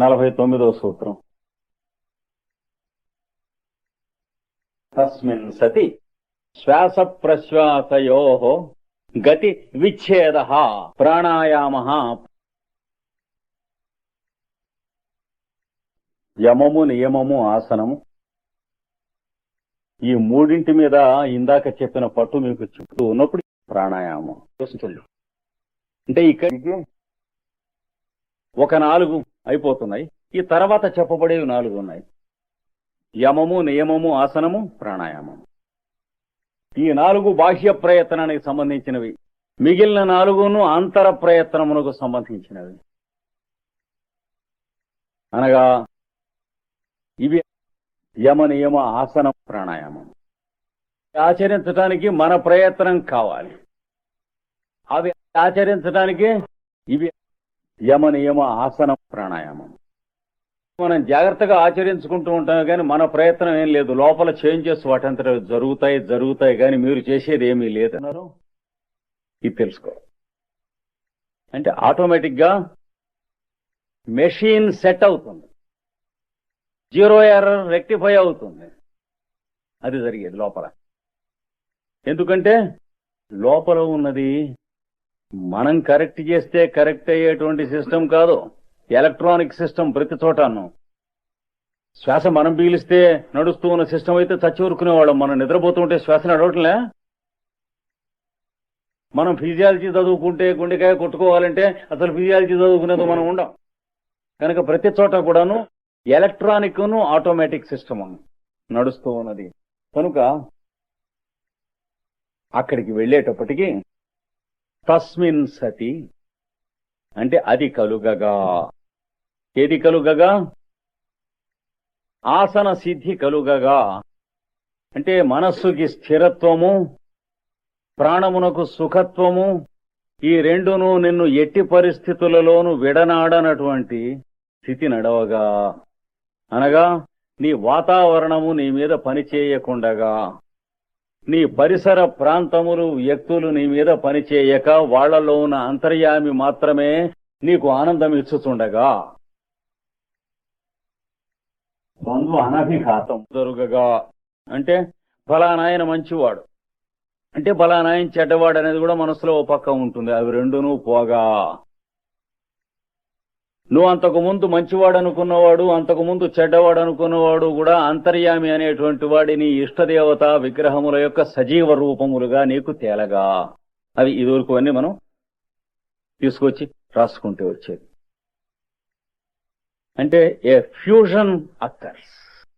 నలభై తొమ్మిదవ సూత్రం. తస్మిన్ సతి శ్వాస ప్రశ్వాసయో గతి విచ్ఛేద ప్రాణాయామ. యమము నియమము ఆసనము. ఈ మూడింటి మీద ఇందాక చెప్పిన పట్టు మీకు చెప్తూ ఉన్నప్పుడు ప్రాణాయామం. వస్తుంది అంటే ఇక్కడికి ఒక నాలుగు అయిపోతున్నాయి. ఈ తర్వాత చెప్పబడేవి నాలుగు ఉన్నాయి. యమము నియమము ఆసనము ప్రాణాయామము. ఈ నాలుగు బాహ్య ప్రయత్నానికి సంబంధించినవి. మిగిలిన నాలుగును అంతర ప్రయత్నమునకు సంబంధించినవి. అనగా ఇవి యమ నియమ ఆసనం ప్రాణాయామం. ఆచరించడానికి మన ప్రయత్నం కావాలి. అవి ఆచరించడానికి ఇవి యమ నియమ ఆసనం ప్రాణాయామం. మనం జాగ్రత్తగా ఆచరించుకుంటూ ఉంటాం కానీ మన ప్రయత్నం ఏం లేదు. లోపల చేంజెస్ వాటంతట జరుగుతాయి జరుగుతాయి కానీ మీరు చేసేది ఏమీ లేదన్నారు ఇది తెలుసుకో. అంటే ఆటోమేటిక్గా మెషిన్ సెట్ అవుతుంది. జీరో ఎర్రర్ రెక్టిఫై అవుతుంది. అది జరిగేది లోపల. ఎందుకంటే లోపల ఉన్నది మనం కరెక్ట్ చేస్తే కరెక్ట్ అయ్యేటువంటి సిస్టమ్ కాదు. ఎలక్ట్రానిక్ సిస్టమ్ ప్రతి చోటను. శ్వాస మనం పీలిస్తే నడుస్తూ ఉన్న సిస్టమ్ అయితే చచ్చి ఊరుకునేవాళ్ళం మనం నిద్రపోతుంటే శ్వాస నడవట్లే. మనం ఫిజియాలజీ చదువుకుంటే గుండెకాయ కొట్టుకోవాలంటే అసలు ఫిజియాలజీ చదువుకునేది మనం ఉండం. కనుక ప్రతి చోట కూడాను ఎలక్ట్రానిక్ను ఆటోమేటిక్ సిస్టమ్ నడుస్తూ ఉన్నది. కనుక అక్కడికి వెళ్ళేటప్పటికీ తస్మిన్ సతి. అంటే అది కలుగగా. ఏది కలుగగా? ఆసన సిద్ధి కలుగగా. అంటే మనస్సుకి స్థిరత్వము ప్రాణమునకు సుఖత్వము ఈ రెండును నిన్ను ఎట్టి పరిస్థితులలోనూ విడనాడనటువంటి స్థితి నడవగా. అనగా నీ వాతావరణము నీ మీద పనిచేయకుండగా. నీ పరిసర ప్రాంతములు వ్యక్తులు నీ మీద పనిచేయక వాళ్ళలో ఉన్న అంతర్యామి మాత్రమే నీకు ఆనందం ఇచ్చుతుండగా బంధు అనభిఘాతం జరుగగా. అంటే ఫలానాయన మంచివాడు. అంటే ఫలానాయన చెడ్డవాడు అనేది కూడా మనసులో ఓ పక్క ఉంటుంది. అవి రెండును పోగా. నువ్వు అంతకు ముందు మంచివాడు అనుకున్నవాడు అంతకు ముందు చెడ్డవాడు అనుకున్నవాడు కూడా అంతర్యామి అనేటువంటి వాడిని ఇష్టదేవత విగ్రహముల యొక్క సజీవ రూపములుగా నీకు తేలగా. అవి ఇదివరకు అన్ని మనం తీసుకొచ్చి రాసుకుంటూ వచ్చేది. అంటే ఏ ఫ్యూజన్ అక్కర్స్.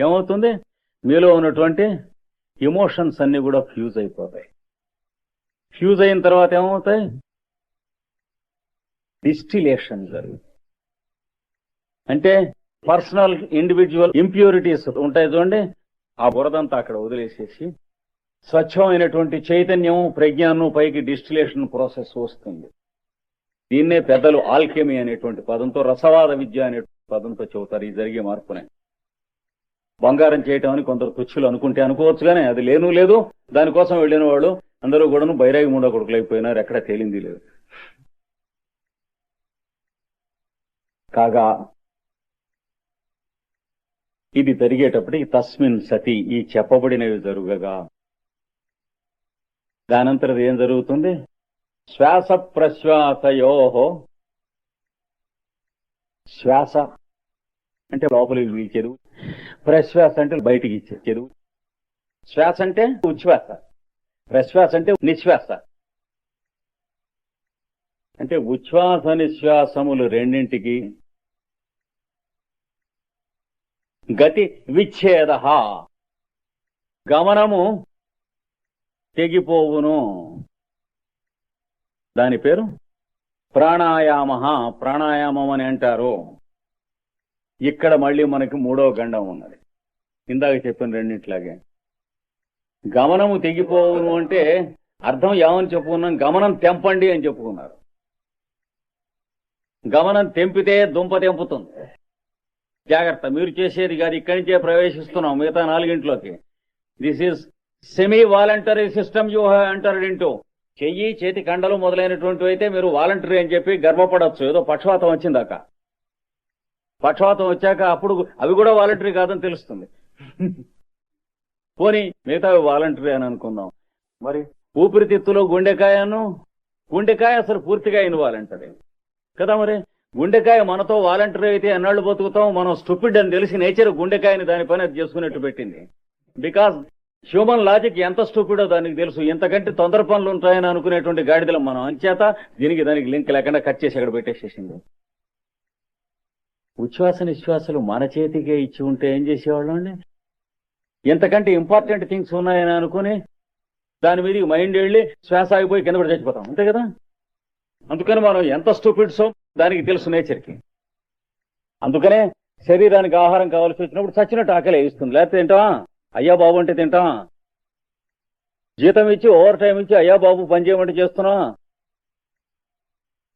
ఏమవుతుంది? మీలో ఉన్నటువంటి ఎమోషన్స్ అన్ని కూడా ఫ్యూజ్ అయిపోతాయి. ఫ్యూజ్ అయిన తర్వాత ఏమవుతాయి? డిస్టిలేషన్ జరుగుతుంది. అంటే పర్సనల్ ఇండివిజువల్ ఇంప్యూరిటీస్ ఉంటాయి చూడండి ఆ బురదంతా అక్కడ వదిలేసేసి స్వచ్ఛమైనటువంటి చైతన్యం ప్రజ్ఞానం పైకి డిస్టిలేషన్ ప్రాసెస్ వస్తుంది. దీన్నే పెద్దలు ఆల్కెమీ అనేటువంటి పదంతో రసవాద విద్య అనేటువంటి పదంతో చెబుతారు. ఈ జరిగే మార్పునే. బంగారం చేయటం అని కొందరు తుచ్చులు అనుకుంటే అనుకోవచ్చు కానీ అది లేను లేదు. దానికోసం వెళ్ళిన వాళ్ళు అందరూ కూడాను బైరాగి మూడో కొడుకులైపోయినారు ఎక్కడ తేలింది లేదు. కాగా ఇది జరిగేటప్పటికి తస్మిన్ సతి ఈ చెప్పబడినవి జరుగగా. దానంతరం ఏం జరుగుతుంది? శ్వాస ప్రశ్వాసయోహో శ్వాస అంటే లోపలికి వీల్చేది. ప్రశ్వాస అంటే బయటికి ఇచ్చేది. శ్వాస అంటే ఉచ్ఛ్వాస. ప్రశ్వాస అంటే నిశ్వాస. అంటే ఉచ్ఛ్వాస నిశ్వాసములు రెండింటికి గతి విచ్ఛేద. గమనము తెగిపోవును. దాని పేరు? ప్రాణాయామ. ప్రాణాయామం అని అంటారు. ఇక్కడ మళ్ళీ మనకి మూడో గండం ఉన్నది. ఇందాక చెప్పిన రెండింటిలాగే గమనము తెగిపోవును అంటే అర్థం ఏమని చెప్పుకున్నాం? గమనం తెంపండి అని చెప్పుకున్నారు. గమనం తెంపితే దుంప తెంపుతుంది. జాగ్రత్త. మీరు చేసేది కాదు ఇక్కడి నుంచే ప్రవేశిస్తున్నాం మిగతా నాలుగింట్లోకి. This is semi voluntary system you entered into చెయ్యి చేతి కండలు మొదలైనటువంటివి అయితే మీరు వాలంటరీ అని చెప్పి గర్వపడవచ్చు ఏదో పక్షవాతం వచ్చిందాక. పక్షవాతం వచ్చాక అప్పుడు అవి కూడా వాలంటరీ కాదని తెలుస్తుంది. పోనీ మిగతా వాలంటరీ అని అనుకుందాం. మరి ఊపిరితిత్తులో గుండెకాయను? గుండెకాయ అసలు పూర్తిగా ఇన్వాలంటరీ కదా మరి? గుండెకాయ మనతో వాలంటరీ అయితే ఎన్నాళ్ళు బతుకుతాం? మనం స్టూపిడ్ అని తెలిసి నేచర్ గుండెకాయని దాని పని అది చేసుకున్నట్టు పెట్టింది. బికాస్ హ్యూమన్ లాజిక్ ఎంత స్టూపిడో దానికి తెలుసు. ఎంతకంటే తొందర పనులు ఉంటాయని అనుకునేటువంటి గాడిదలం మనం అంచేత దీనికి దానికి లింక్ లేకుండా కట్ చేసి అక్కడ పెట్టేసేసింది. ఉచ్ఛ్వాస నిశ్వాసలు మన చేతికే ఇచ్చి ఉంటే ఏం చేసేవాళ్ళం అండి? ఎంతకంటే ఇంపార్టెంట్ థింగ్స్ ఉన్నాయని అనుకుని దాని మీద మైండ్ వెళ్ళి శ్వాస ఆగిపోయి కింద పడి చచ్చిపోతాం. అంతే కదా? అందుకని మనం ఎంత స్టూపిడ్సో దానికి తెలుసు నేచర్కి. అందుకనే శరీరానికి ఆహారం కావాల్సి వచ్చినప్పుడు చచ్చినట్టు ఆకలి వేస్తుంది లేకపోతే తింటావా? అయ్యా బాబు అంటే తింటావా? జీతం ఇచ్చి ఓవర్ టైం ఇచ్చి అయ్యా బాబు పని చేయమంటే చేస్తున్నా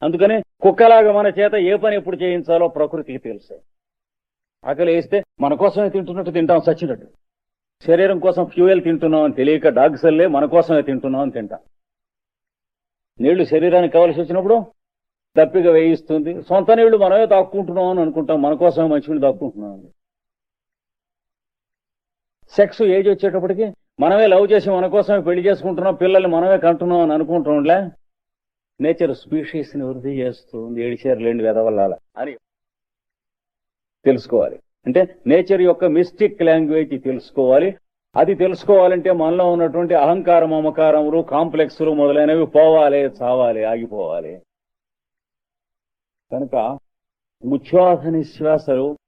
అందుకని కుక్కలాగా మన చేత ఏ పని ఎప్పుడు చేయించాలో ప్రకృతికి తెలుసు. ఆకలి వేస్తే మన కోసమే తింటున్నట్టు తింటాం చచ్చినట్టు. శరీరం కోసం ఫ్యూయల్ తింటున్నాం అని తెలియక డాగ్ సెల్లే మన కోసమే తింటున్నాం అని తింటాం. నీళ్ళు శరీరానికి కావాల్సి వచ్చినప్పుడు దప్పిగా వేయిస్తుంది. సొంత నీళ్ళు మనమే దాక్కుంటున్నాం అని అనుకుంటాం. మన కోసమే మంచినీళ్ళు దాక్కుంటున్నాం సెక్స్ ఏజ్ వచ్చేటప్పటికి మనమే లవ్ చేసి మన కోసమే పెళ్ళి చేసుకుంటున్నాం పిల్లల్ని మనమే కంటున్నాం అని అనుకుంటున్నాంలే. నేచర్ స్పీషీస్ని వృద్ధి చేస్తుంది. ఏడిచారు లేండి వెదవల్లాల అని తెలుసుకోవాలి. అంటే నేచర్ యొక్క మిస్టిక్ లాంగ్వేజ్ తెలుసుకోవాలి. అది తెలుసుకోవాలంటే మనలో ఉన్నటువంటి అహంకారం మమకారములు కాంప్లెక్స్లు మొదలైనవి పోవాలి చావాలి ఆగిపోవాలి. కనుక ఉచ్ఛ్వాస నిశ్వాసలు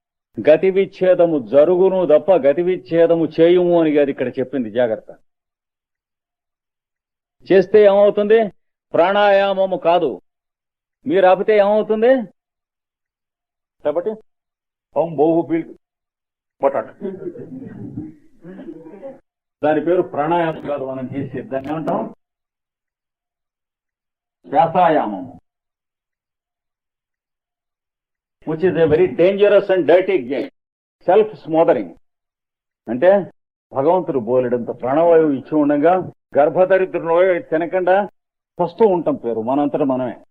గతి విచ్ఛేదము జరుగును తప్ప గతి విచ్ఛేదము చేయుము అని అది ఇక్కడ చెప్పింది. జాగ్రత్త. చేస్తే ఏమవుతుంది? ప్రాణాయామము కాదు. మీరు ఆపితే ఏమవుతుంది? కాబట్టి బోగు పీల్ దాని పేరు ప్రాణాయామం కాదు మనం చేసే దాన్ని ఏమంటాం? శ్వాసాయామము. Which is a very dangerous and dirty game self smothering అంటే భగవంతుడు బోలెడంత ప్రాణవాయువు ఇచ్చి ఉండగా గర్భదరిద్రులో తినకుండా వస్తూ ఉంటాం పేరు మనంతట మనమే.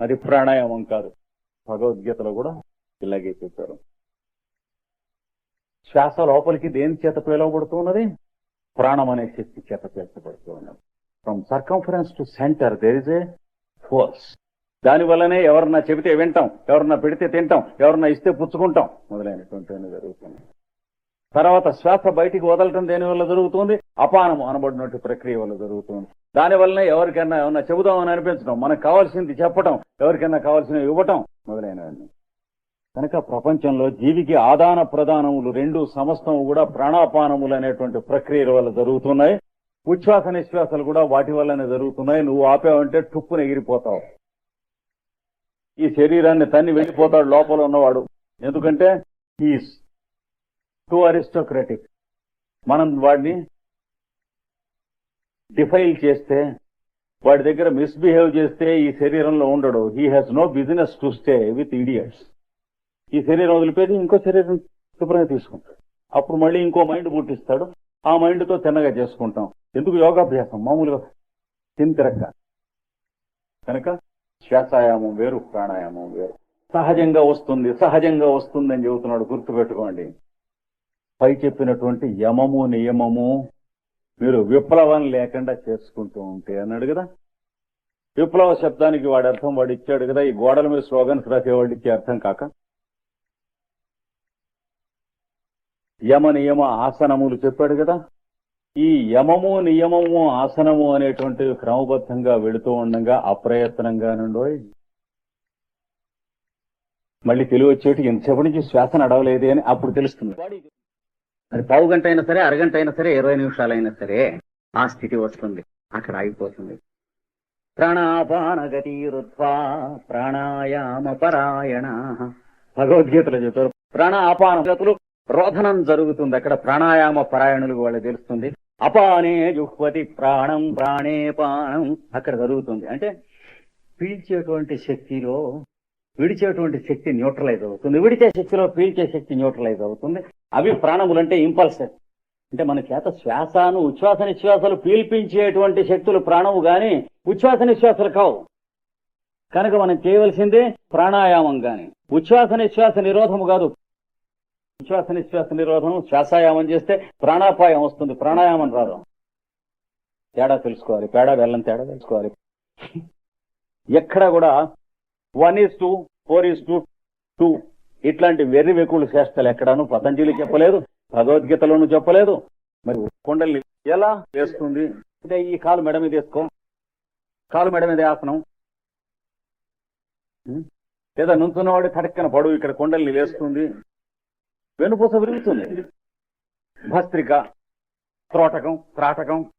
అది ప్రాణాయామం కాదు. భగవద్గీతలో కూడా ఇలాగే చెప్పారు. శ్వాస లోపలికి దేని చేత పిలవబడుతున్నది? ప్రాణం అనే శక్తి చేత పేర్చబడుతూ ఉన్నది from circumference to centre there is a force దాని వల్లనే ఎవరన్నా చెబితే వింటాం ఎవరన్నా పెడితే తింటాం ఎవరన్నా ఇస్తే పుచ్చుకుంటాం మొదలైనటువంటి జరుగుతుంది. తర్వాత శ్వాస బయటికి వదలటం దేని వల్ల జరుగుతుంది? అపానము అనబడినట్టు ప్రక్రియ వల్ల జరుగుతుంది. దాని వల్లనే ఎవరికైనా ఏమన్నా చెబుదామని అనిపించడం మనకు కావాల్సింది చెప్పటం ఎవరికైనా కావాల్సినవి ఇవ్వటం మొదలైనవన్నీ. కనుక ప్రపంచంలో జీవికి ఆదాన ప్రదానములు రెండు సమస్తము కూడా ప్రాణాపానములు అనేటువంటి ప్రక్రియల వల్ల జరుగుతున్నాయి. ఉచ్ఛ్వాస నిశ్వాసాలు కూడా వాటి వల్లనే జరుగుతున్నాయి. నువ్వు ఆపావంటే టుప్పున ఎగిరిపోతావు. ఈ శరీరాన్ని తన్ని వెళ్ళిపోతాడు లోపల ఉన్నవాడు. ఎందుకంటే ఈస్ టూ అరిస్టోక్రటిక్ మనం వాడిని డిఫైల్ చేస్తే వాడి దగ్గర మిస్బిహేవ్ చేస్తే ఈ శరీరంలో ఉండడు. He has no business to stay with idiots ఈ శరీరం వదిలిపెట్టి ఇంకో శరీరం శుభ్రంగా తీసుకుంటాడు. అప్పుడు మళ్ళీ ఇంకో మైండ్ పుట్టిస్తాడు. ఆ మైండ్తో తిన్నగా చేసుకుంటాం. ఎందుకు యోగాభ్యాసం? మామూలుగా తిని తిరక్క కనుక శ్వాసాయామం వేరు ప్రాణాయామం వేరు. సహజంగా వస్తుంది సహజంగా వస్తుంది అని చెబుతున్నాడు గుర్తుపెట్టుకోండి. పై చెప్పినటువంటి యమము నియమము మీరు విప్లవం లేకుండా చేసుకుంటూ ఉంటే అన్నాడు కదా. విప్లవ శబ్దానికి వాడి అర్థం వాడు ఇచ్చాడు కదా ఈ గోడల మీద స్లోగన్స్ రాసేవాళ్ళు ఇచ్చే అర్థం కాక. యమ నియమ ఆసనములు చెప్పాడు కదా. ఈ యమము నియమము ఆసనము అనేటువంటివి క్రమబద్ధంగా వెళుతూ ఉండగా అప్రయత్నంగా నుండో మళ్ళీ తెలివి వచ్చేటి ఎంతసేపటి నుంచి శ్వాస నడవలేదే అని అప్పుడు తెలుస్తుంది. అది పావు గంట అయినా సరే అరగంట అయినా సరే ఇరవై నిమిషాలైనా సరే ఆ స్థితి వస్తుంది. అక్కడ ఆగిపోతుంది. ప్రాణాపానగతి రుత్వా ప్రాణాయామ పరాయణ భగవద్గీతలో చెప్పారు. ప్రాణాపాన గతులు రోధనం జరుగుతుంది. అక్కడ ప్రాణాయామ పరాయణులకు వాళ్ళు తెలుస్తుంది. అపానే జుహ్వతి ప్రాణం ప్రాణే పానం అక్కడ జరుగుతుంది. అంటే పీల్చేటువంటి శక్తిలో విడిచేటువంటి శక్తి న్యూట్రలైజ్ అవుతుంది. విడిచే శక్తిలో పీల్చే శక్తి న్యూట్రలైజ్ అవుతుంది. అవి ప్రాణములు అంటే ఇంపల్సెస్ అంటే మన చేత శ్వాసను ఉచ్ఛ్వాస నిశ్వాసాలు పీల్పించేటువంటి శక్తులు ప్రాణము గాని ఉచ్ఛ్వాస నిశ్వాసాలు కావు. కనుక మనం చేయవలసిందే ప్రాణాయామం గాని. ఉచ్ఛ్వాస నిశ్వాస నిరోధము కాదు. ఉచ్ఛ్వాస నిశ్వాస నిరోధం శ్వాసాయామం చేస్తే ప్రాణాపాయం వస్తుంది ప్రాణాయామం రాదు. తేడా తెలుసుకోవాలి పేడ వెళ్ళని తేడా తెలుసుకోవాలి. ఎక్కడ కూడా one is two four is two two ఇట్లాంటి వెర్రి వెకులు చేష్టలు ఎక్కడాను పతంజలి చెప్పలేదు భగవద్గీతలోనూ చెప్పలేదు. మరి కొండల్ని ఎలా వేస్తుంది? అంటే ఈ కాలు మెడ మీద వేసుకో. కాలు మెడ మీద ఆసనం లేదా నుంచున్నవాడు తడక్కన పడు ఇక్కడ కొండల్ని వేస్తుంది. వెనుపూస విరుగుతుంది. భస్త్రిక త్రోటకం త్రాటకం.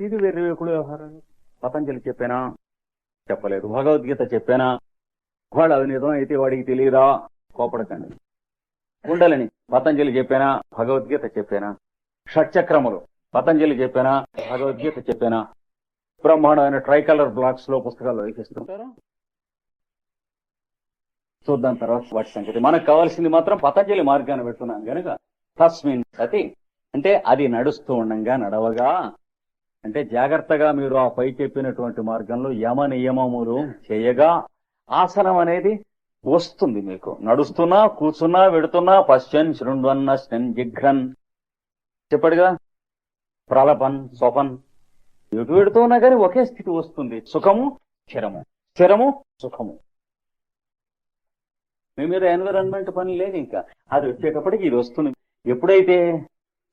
ఇది వెర్రి వ్యవహారాలు. వ్యవహారం పతంజలి చెప్పానా? చెప్పలేదు. భగవద్గీత చెప్పానా? వాడు అది నిజం అయితే వాడికి తెలియదా? కోపడకండి. కుండలని పతంజలి చెప్పానా? భగవద్గీత చెప్పానా? షట్చక్రములు పతంజలి చెప్పానా? భగవద్గీత చెప్పానా? బ్రహ్మాండమైన ట్రైకలర్ బ్లాక్స్లో పుస్తకాలు వేసిస్తుంటారు చూద్దాం తర్వాత వాటి సంగతి. మనకు కావాల్సింది మాత్రం పతంజలి మార్గాన్ని పెడుతున్నాం కనుక తస్మిన్ సతి అంటే అది నడుస్తూ ఉండగా నడవగా. అంటే జాగ్రత్తగా మీరు ఆ పై చెప్పినటువంటి మార్గంలో యమ నియమములు చేయగా ఆసనం అనేది వస్తుంది మీకు. నడుస్తున్నా కూర్చున్నా వెడుతున్నా పశ్చన్ శృణ్వన్న స్టన్ జిఘ్రన్. చెప్పాడుగా ప్రలపన్ స్వపన్. ఎటు వెడుతున్నా కానీ ఒకే స్థితి వస్తుంది. సుఖము స్థిరము స్థిరము సుఖము. మీ మీద ఎన్విరాన్మెంట్ పని లేదు ఇంకా. అది వచ్చేటప్పటికి ఇది వస్తుంది. ఎప్పుడైతే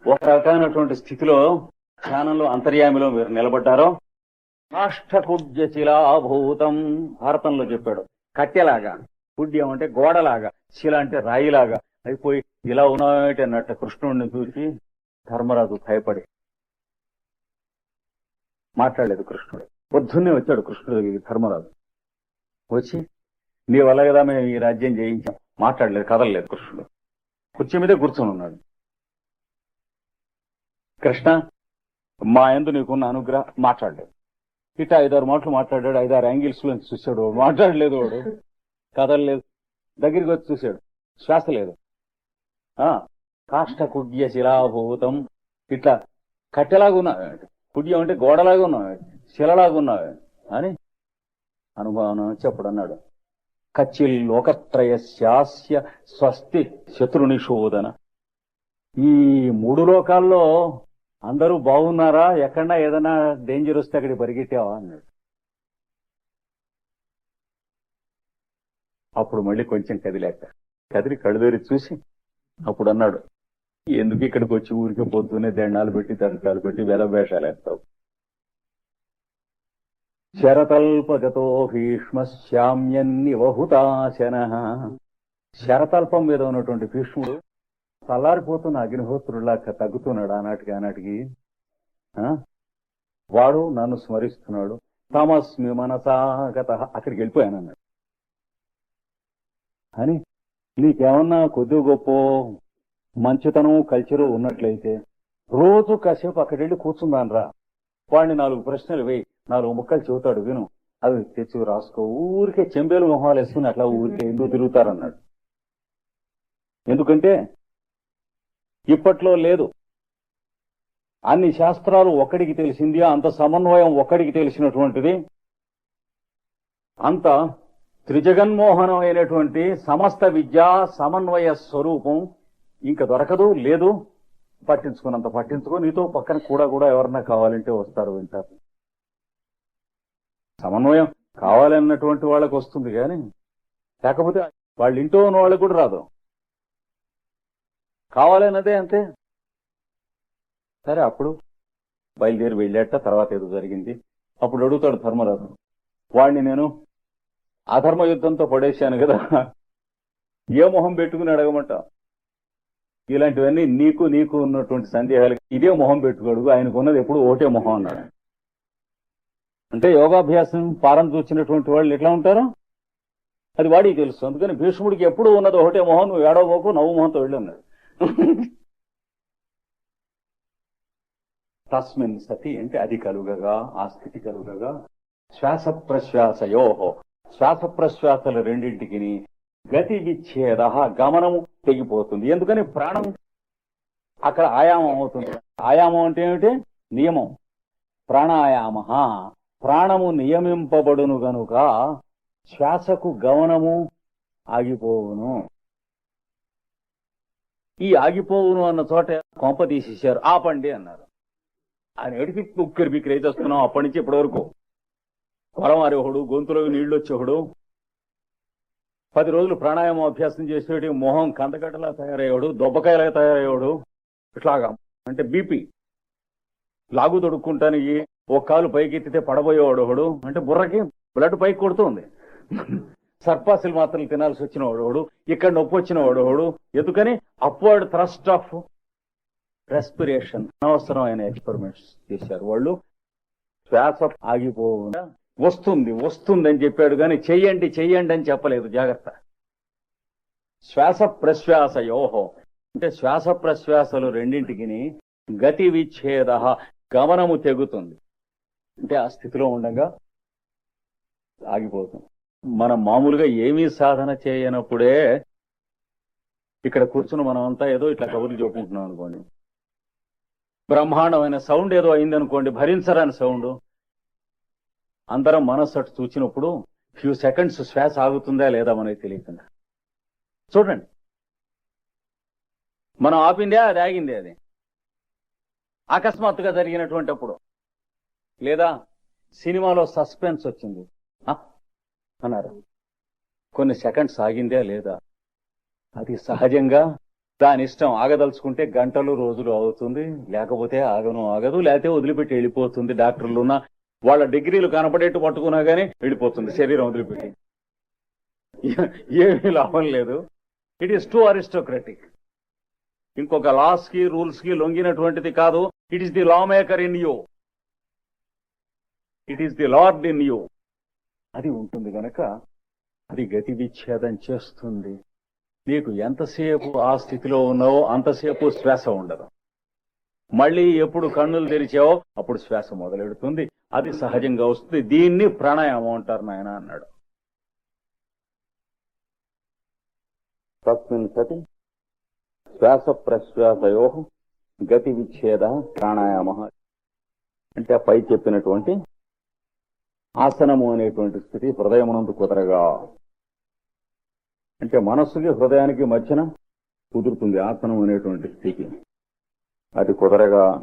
ఒక రకమైనటువంటి స్థితిలో ధ్యానంలో అంతర్యామిలో మీరు నిలబడ్డారో కాష్టకుడ్య శిలాభూతం భారతంలో చెప్పాడు. కట్టెలాగా కుడ్యం అంటే గోడలాగా శిల అంటే రాయిలాగా. అయిపోయి ఇలా ఉన్నాయంటే అన్నట్టు కృష్ణుడిని చూసి ధర్మరాజు భయపడి మాట్లాడలేదు కృష్ణుడు. పొద్దున్నే వచ్చాడు కృష్ణుడు ధర్మరాజు. వచ్చి నీ వల్ల కదా మేము ఈ రాజ్యం జయించాం. మాట్లాడలేదు కదలలేదు కృష్ణుడు. కుర్చీ మీదే కూర్చొని ఉన్నాడు. కృష్ణ మా ఎందు నీకున్న అనుగ్రహం మాట్లాడలేదు. ఇట్లా ఐదారు మాటలు మాట్లాడాడు ఐదారు యాంగిల్స్లో చూశాడు. మాట్లాడలేదు వాడు. కదలలేదు. దగ్గరికి వచ్చి చూశాడు. శ్వాస లేదు. ఆ కాష్ట కుడ్య శిలాభూతం. ఇట్లా కట్టెలాగా ఉన్నావు కుడ్యం అంటే గోడలాగా ఉన్నావు శిలలాగా ఉన్నావు అని అనుభవం చెప్పడు అన్నాడు కచ్చిల్ శాస్య స్వస్తి శత్రునిషోధన ఈ మూడు లోకాల్లో అందరూ బాగున్నారా? ఎక్కడన్నా ఏదైనా డేంజర్ వస్తే అక్కడికి పరిగెట్టావా అన్నాడు. అప్పుడు మళ్ళీ కొంచెం కదిలేక కదిలి కడుదోరి చూసి అప్పుడు అన్నాడు ఎందుకు ఇక్కడికి వచ్చి ఊరికే పొద్దునే దండాలు పెట్టి తడకాలు పెట్టి వేషాలు వేస్తావు? శరతల్పగతో భీష్మ శ్యామ్యన్నివహుతాశన శరతల్పం మీద ఉన్నటువంటి భీష్ముడు చల్లారిపోతున్న అగ్నిహోత్రులా తగ్గుతున్నాడు ఆనాటికి ఆనాటికి. ఆ? వాడు నన్ను స్మరిస్తున్నాడు. తమస్మి మనసాగత అక్కడికి వెళ్ళిపోయాను అన్నాడు అని నీకేమన్నా కొద్ది గొప్ప మంచితనం కల్చరు ఉన్నట్లయితే రోజు కాసేపు అక్కడికి వెళ్ళి కూర్చుందాను రా వాడిని నాలుగు ప్రశ్నలు వేయి. నాలుగు ముక్కలు చెబుతాడు విను. అవి తెచ్చి రాసుకో. ఊరికే చెంబేలు మొహాలు వేసుకుని అట్లా ఊరికే ఎందుకు తిరుగుతారన్నాడు. ఎందుకంటే ఇప్పట్లో లేదు. అన్ని శాస్త్రాలు ఒక్కడికి తెలిసింది అంత సమన్వయం ఒక్కడికి తెలిసినటువంటిది అంత త్రిజగన్మోహనమైనటువంటి సమస్త విద్యా సమన్వయ స్వరూపం ఇంకా దొరకదు లేదు. పట్టించుకున్నంత పట్టించుకో. నీతో పక్కన కూడా కూడా ఎవరన్నా కావాలంటే వస్తారు వింటారు. సమన్వయం కావాలన్నటువంటి వాళ్ళకి వస్తుంది కానీ లేకపోతే వాళ్ళ ఇంట్లో ఉన్న వాళ్ళకి కూడా రాదు. కావాలన్నదే అంతే. సరే అప్పుడు బయలుదేరి వెళ్ళాట తర్వాత ఏదో జరిగింది. అప్పుడు అడుగుతాడు ధర్మరాజు వాడిని నేను అధర్మ యుద్ధంతో పడేశాను కదా. ఏ మొహం పెట్టుకుని అడగమంట. ఇలాంటివన్నీ నీకు నీకు ఉన్నటువంటి సందేహాలకి ఇదే మొహం పెట్టుకోడు. ఆయనకున్నది ఎప్పుడు ఒకటే మొహం అన్నాడు. అంటే యోగాభ్యాసం పారం చూసినటువంటి వాళ్ళు ఎట్లా ఉంటారు? అది వాడికి తెలుసు. అందుకని భీష్ముడికి ఎప్పుడు ఉన్నది ఒకటే మొహం నువ్వు ఏడవబోకు నవ్వు మొహంతో వెళ్ళి తస్మిన్ సతి అంటే అది కలుగగా ఆ స్థితి కలుగగా. శ్వాస ప్రశ్వాసయోహో శ్వాస ప్రశ్వాసల రెండింటికి గతి విచ్ఛేద గమనము తెగిపోతుంది. ఎందుకని ప్రాణం అక్కడ ఆయామం అవుతుంది. ఆయామం అంటే ఏమిటి? నియమం. ప్రాణాయామ ప్రాణము నియమింపబడును గనుక శ్వాసకు గమనము ఆగిపోవును. ఈ ఆగిపోవును అన్న చోట కొంప తీసేశారు. ఆపండి అన్నారు. ఆయన ఎడిపి ఉక్కిరి బిక్కిరి అయితే వస్తున్నాం అప్పటి నుంచి ఇప్పటి వరకు కొరమారేహుడు గొంతులోకి గొంతులో నీళ్ళు వచ్చేవాడు. పది రోజులు ప్రాణాయామం అభ్యాసం చేసేటి మొహం కందగడ్డలా తయారయ్యాడు దొబ్బకాయలా తయారయ్యాడు ఇట్లాగా అంటే బీపీ లాగు తొడుక్కుంటానికి ఒక కాలు పైకి ఎత్తితే పడబోయేవాడు ఒకడు అంటే బుర్రకి బ్లడ్ పైకి కొడుతుంది. సర్పాసిల్ మాత్రం తినాల్సి వచ్చిన వాడు ఇక్కడ నొప్పి వచ్చిన వాడు ఎందుకని? Upward thrust of respiration. అనవసరమైన ఎక్స్పెరిమెంట్స్ చేశారు వాళ్ళు. శ్వాస ఆగిపోకుండా వస్తుంది వస్తుంది అని చెప్పాడు కానీ చెయ్యండి చెయ్యండి అని చెప్పలేదు. జాగ్రత్త. శ్వాస ప్రశ్వాస యోహో అంటే శ్వాస ప్రశ్వాసలు రెండింటికి గతి విచ్ఛేద గమనము తెగుతుంది. అంటే ఆ స్థితిలో ఉండగా ఆగిపోతుంది మనం మామూలుగా ఏమీ సాధన చేయనప్పుడే ఇక్కడ కూర్చుని మనం అంతా ఏదో ఇట్లా కబుర్లు చెప్పుకుంటున్నాం అనుకోండి. బ్రహ్మాండమైన సౌండ్ ఏదో అయిందనుకోండి భరించరాని సౌండ్. అందరం మనస్సు అటు చూచినప్పుడు ఫ్యూ సెకండ్స్ శ్వాస ఆగుతుందా లేదా మనకి తెలియకుండా. చూడండి. మనం ఆపిందే అది ఆగిందే అది. అకస్మాత్తుగా జరిగినటువంటి అప్పుడు లేదా సినిమాలో సస్పెన్స్ వచ్చింది. అన్నారు. కొన్ని సెకండ్స్ ఆగిందే లేదా? అది సహజంగా దాని ఇష్టం ఆగదలుచుకుంటే గంటలు రోజులు అవుతుంది. లేకపోతే ఆగను ఆగదు. లేకపోతే వదిలిపెట్టి వెళ్ళిపోతుంది. డాక్టర్లున్న వాళ్ళ డిగ్రీలు కనపడేట్టు పట్టుకున్నా గానీ వెళ్ళిపోతుంది. శరీరం వదిలిపెట్టి. ఏమీ లాభం లేదు. ఇట్ ఈస్ టూ అరిస్టోక్రటిక్ ఇంకొక లాస్కి రూల్స్కి లొంగినటువంటిది కాదు. It is the law maker in you it is the lord in you అది ఉంటుంది గనక అది గతి విచ్ఛేదం చేస్తుంది. నీకు ఎంతసేపు ఆ స్థితిలో ఉన్నావో అంతసేపు శ్వాస ఉండదు. మళ్ళీ ఎప్పుడు కన్నులు తెరిచావో అప్పుడు శ్వాస మొదలెడుతుంది. అది సహజంగా వస్తుంది. దీన్ని ప్రాణాయామం అంటారు నాయన అన్నాడు. తస్మిన్ సతి శ్వాస ప్రశ్వాసయో గతి విచ్ఛేద ప్రాణాయామ. అంటే పై చెప్పినటువంటి ఆసనము అనేటువంటి స్థితి హృదయమునందు కుదరగా. అంటే మనస్సుకి హృదయానికి మధ్యన కుదురుతుంది ఆసనం అనేటువంటి స్థితి. అది కుదరగా.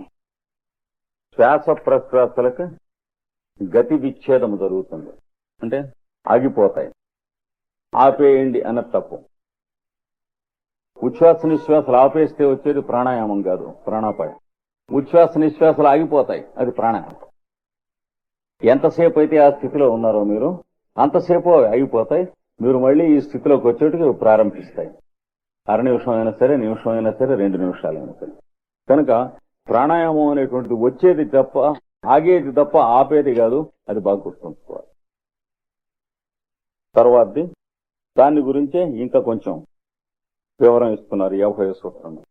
శ్వాస ప్రశ్వాసలకు గతి విచ్ఛేదము జరుగుతుంది. అంటే ఆగిపోతాయి. ఆపేయండి అన్న తప్పు. ఉచ్ఛ్వాస నిశ్వాసలు ఆపేస్తే వచ్చేది ప్రాణాయామం కాదు ప్రాణాపాయం. ఉచ్ఛ్వాస నిశ్వాసలు ఆగిపోతాయి అది ప్రాణాయామం. ఎంతసేపు అయితే ఆ స్థితిలో ఉన్నారో మీరు అంతసేపు అవి మీరు మళ్ళీ ఈ స్థితిలోకి వచ్చేటికి ప్రారంభిస్తాయి. అర నిమిషం అయినా సరే నిమిషం అయినా సరే రెండు నిమిషాలైనా సరే. కనుక ప్రాణాయామం అనేటువంటిది వచ్చేది తప్ప ఆగేది తప్ప ఆపేది కాదు అది బాగా గుర్తుంచుకోవాలి. తర్వాతది దాని గురించే ఇంకా కొంచెం వివరం ఇస్తున్నారు యాభై సూత్రంలో.